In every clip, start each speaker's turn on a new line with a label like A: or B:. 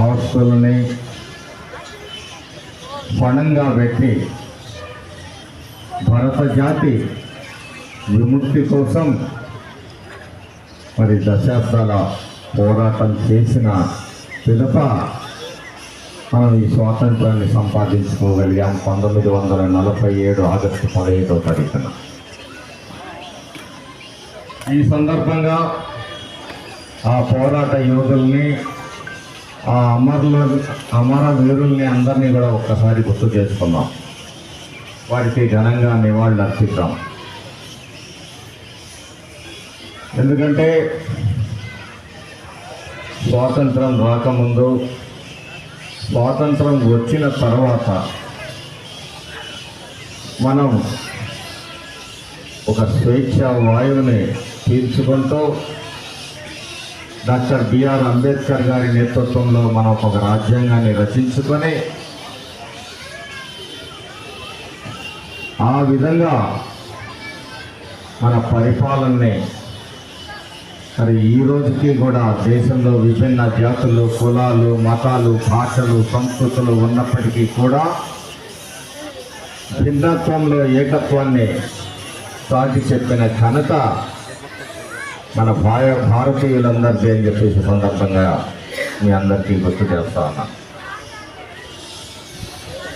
A: ఆస్తులని పణంగా పెట్టి భరత జాతి విముక్తి కోసం మరి దశాబ్దాల పోరాటం చేసిన పిదప మనం ఈ స్వాతంత్రాన్ని సంపాదించుకోగలిగాం పంతొమ్మిది వందల నలభై ఏడు ఆగస్టు పదిహేడవ తారీఖున. ఈ సందర్భంగా ఆ పోరాట యోధుల్ని ఆ అమరుల అమర వీరుల్ని అందరినీ కూడా ఒక్కసారి గుర్తు చేసుకుందాం. వారికి ఘనంగా నివాళులు అర్పిద్దాం. ఎందుకంటే స్వాతంత్రం రాకముందు స్వాతంత్రం వచ్చిన తర్వాత మనం ఒక స్వేచ్ఛ వాయువుని పీల్చుకుంటూ డాక్టర్ బిఆర్ అంబేద్కర్ గారి నేతృత్వంలో మనం ఒక రాజ్యాంగాన్ని రచించుకొని ఆ విధంగా మన పరిపాలనని మరి ఈ రోజుకి కూడా దేశంలో విభిన్న జాతులు కులాలు మతాలు భాషలు సంస్కృతులు ఉన్నప్పటికీ కూడా భిన్నత్వంలో ఏకత్వాన్ని సాటి చెప్పిన ఘనత మన భార భారతీయులందరికీ అని చెప్పేసి సందర్భంగా మీ అందరికీ గుర్తు చేస్తా ఉన్నా.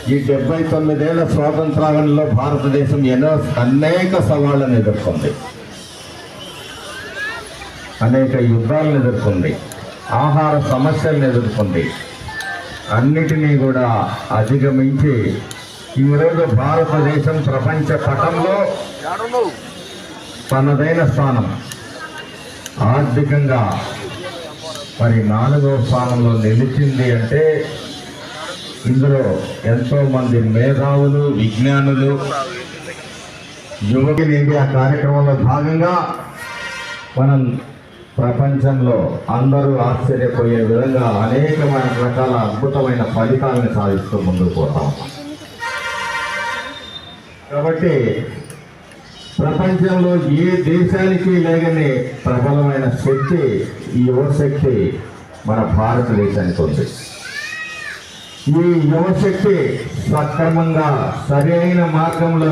A: ఈ డెబ్బై తొమ్మిదేళ్ళ స్వాతంత్రాలలో భారతదేశం ఎన్నో అనేక సవాళ్ళను ఎదుర్కొంది. అనేక యుద్ధాలను ఎదుర్కొంది. ఆహార సమస్యలను ఎదుర్కొంది. అన్నిటినీ కూడా అధిగమించి ఈరోజు భారతదేశం ప్రపంచ పటంలో తనదైన స్థానం. ఆర్థికంగా మరి నాలుగో స్థానంలో నిలిచింది అంటే ఇందులో ఎంతో మంది మేధావులు విజ్ఞానులు యువకులు ఇండియా కార్యక్రమంలో భాగంగా మనం ప్రపంచంలో అందరూ ఆశ్చర్యపోయే విధంగా అనేకమైన రకాల అద్భుతమైన ఫలితాలను సాధిస్తూ ముందుకు పోతాం. కాబట్టి ప్రపంచంలో ఏ దేశానికి లేని ప్రబలమైన శక్తి ఈ యువశక్తి మన భారతదేశానికి ఉంది. ఈ యువశక్తి సక్రమంగా సరైన మార్గంలో